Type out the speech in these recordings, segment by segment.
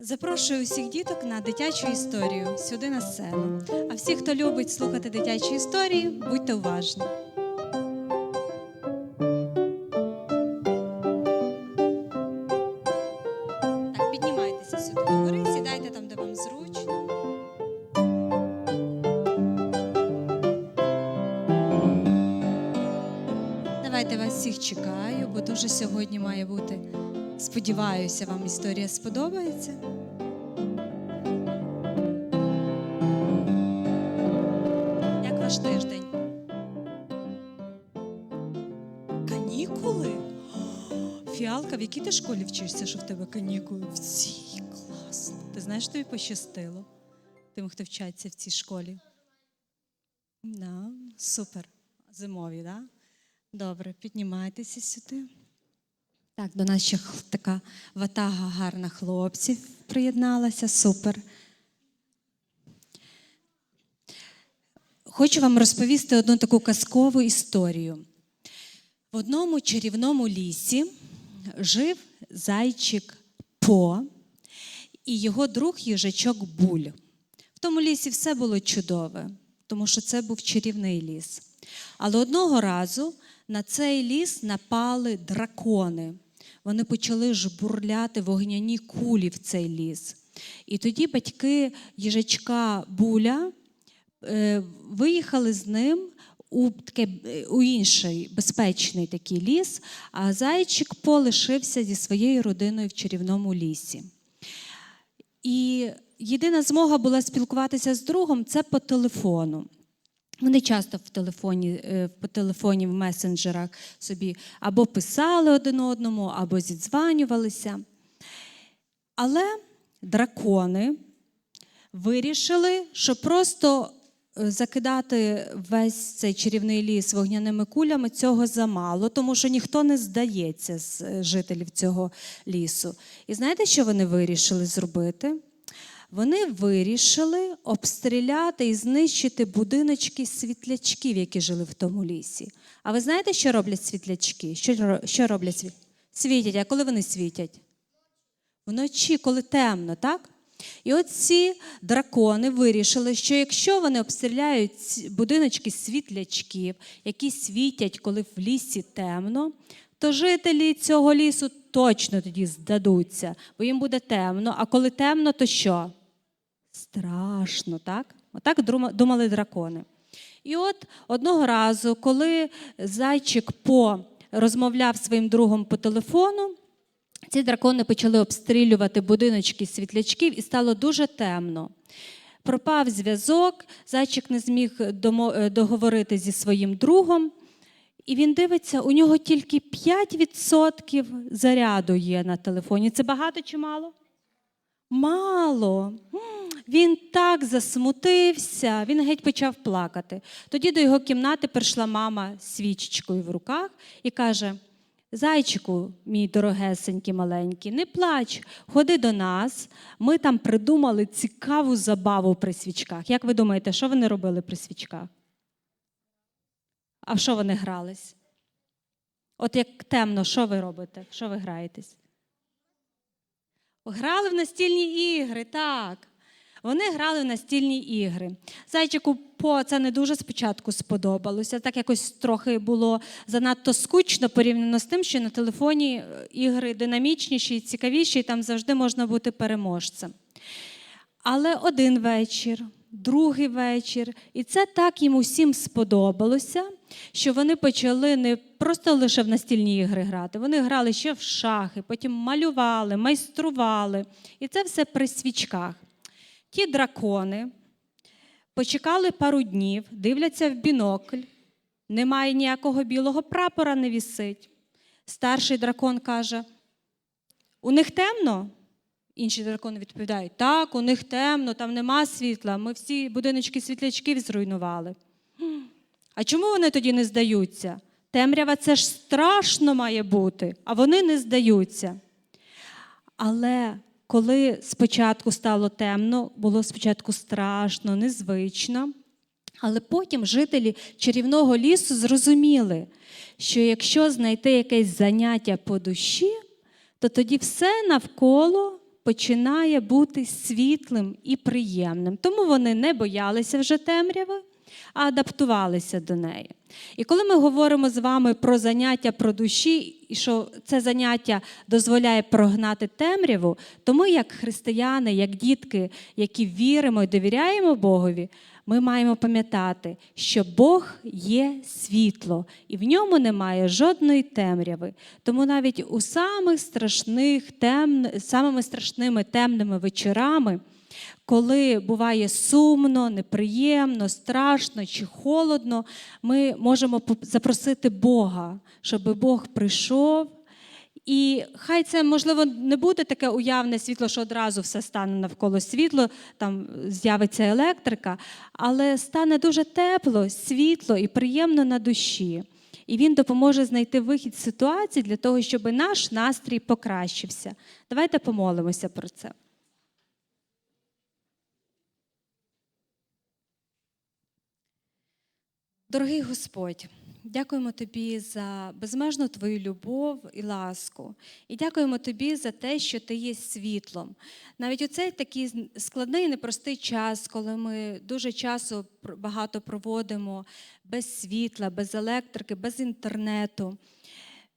Запрошую усіх діток на дитячу історію сюди на сцену. А всі, хто любить слухати дитячі історії, будьте уважні. Піднімайтеся сюди до гори, сідайте там, де вам зручно. Давайте вас всіх чекаю, бо дуже сьогодні має бути. Сподіваюся, вам історія сподобається. Як ваш тиждень? Канікули? Фіалка, в якій ти школі вчишся, що в тебе канікули? В цій класно. Ти знаєш, тобі пощастило тим, хто вчаться в цій школі. Да, супер. Зимові, так? Да? Добре, піднімайтеся сюди. Так, до нас ще така ватага гарна хлопців приєдналася. Супер. Хочу вам розповісти одну таку казкову історію. В одному чарівному лісі жив зайчик По і його друг їжачок Буль. В тому лісі все було чудове, тому що це був чарівний ліс. Але одного разу на цей ліс напали дракони. Вони почали жбурляти вогняні кулі в цей ліс. І тоді батьки їжачка Буля е, виїхали з ним у, таке, у інший безпечний такий ліс, а зайчик полишився зі своєю родиною в чарівному лісі. І єдина змога була спілкуватися з другом це по телефону. Вони часто в телефоні, е, по телефоні в месенджерах собі або писали один одному, або зідзванювалися. Але дракони вирішили, що просто е, закидати весь цей чарівний ліс вогняними кулями цього замало, тому що ніхто не здається з е, жителів цього лісу. І знаєте, що вони вирішили зробити? Вони вирішили обстріляти і знищити будиночки світлячків, які жили в тому лісі. А ви знаєте, що роблять світлячки? Що, що роблять світ? Світять. А коли вони світять? Вночі, коли темно, так? І от дракони вирішили, що якщо вони обстріляють будиночки світлячків, які світять, коли в лісі темно, то жителі цього лісу точно тоді здадуться, бо їм буде темно. А коли темно, то що? Страшно, так? Отак думали дракони. І от одного разу, коли зайчик по розмовляв своїм другом по телефону, ці дракони почали обстрілювати будиночки світлячків і стало дуже темно. Пропав зв'язок, зайчик не зміг е, договорити зі своїм другом. І він дивиться, у нього тільки 5% заряду є на телефоні. Це багато чи мало? Мало. Він так засмутився, він геть почав плакати. Тоді до його кімнати прийшла мама з свічечкою в руках і каже: Зайчику, мій дорогесенький маленький, не плач, ходи до нас. Ми там придумали цікаву забаву при свічках. Як ви думаєте, що вони робили при свічках? А в що вони грались? От як темно, що ви робите? Що ви граєтесь? Грали в настільні ігри, так. Вони грали в настільні ігри. Зайчику по це не дуже спочатку сподобалося. Так якось трохи було занадто скучно порівняно з тим, що на телефоні е, ігри динамічніші, і цікавіші, і там завжди можна бути переможцем. Але один вечір, другий вечір, і це так їм усім сподобалося, що вони почали не просто лише в настільні ігри грати, вони грали ще в шахи, потім малювали, майстрували. І це все при свічках. Ті дракони почекали пару днів, дивляться в бінокль, немає ніякого білого прапора, не вісить. Старший дракон каже: у них темно? Інші дракони відповідають: так, у них темно, там нема світла. Ми всі будиночки світлячків зруйнували. А чому вони тоді не здаються? Темрява це ж страшно має бути, а вони не здаються. Але коли спочатку стало темно, було спочатку страшно, незвично. Але потім жителі чарівного лісу зрозуміли, що якщо знайти якесь заняття по душі, то тоді все навколо починає бути світлим і приємним. Тому вони не боялися вже темряви, а адаптувалися до неї. І коли ми говоримо з вами про заняття про душі, і що це заняття дозволяє прогнати темряву, то ми, як християни, як дітки, які віримо і довіряємо Богові, ми маємо пам'ятати, що Бог є світло, і в ньому немає жодної темряви. Тому навіть у самих страшних тем... самими страшними темними вечорами, коли буває сумно, неприємно, страшно чи холодно, ми можемо запросити Бога, щоб Бог прийшов. І хай це, можливо, не буде таке уявне світло, що одразу все стане навколо світло, там з'явиться електрика, але стане дуже тепло, світло і приємно на душі. І він допоможе знайти вихід з ситуації для того, щоб наш настрій покращився. Давайте помолимося про це. Дорогий Господь, дякуємо Тобі за безмежну Твою любов і ласку. І дякуємо Тобі за те, що Ти є світлом. Навіть у цей такий складний непростий час, коли ми дуже часу багато проводимо без світла, без електрики, без інтернету.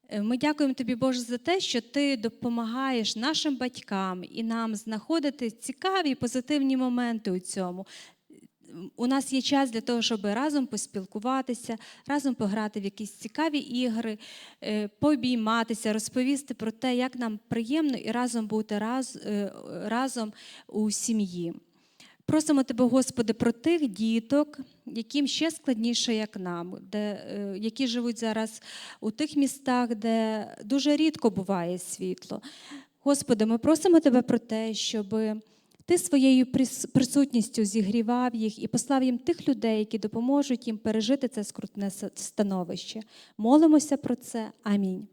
Е, Ми дякуємо тобі, Боже, за те, що ти допомагаєш нашим батькам і нам знаходити цікаві позитивні моменти у цьому. У нас є час для того, щоб разом поспілкуватися, разом пограти в якісь цікаві ігри, е, пообійматися, розповісти про те, як нам приємно і разом бути раз, е, разом у сім'ї. Просимо тебе, Господи, про тих діток, яким ще складніше, як нам, де, е, які живуть зараз у тих містах, де дуже рідко буває світло. Господи, ми просимо тебе про те, щоб ти своєю присутністю зігрівав їх і послав їм тих людей, які допоможуть їм пережити це скрутне становище. Молимося про це. Амінь.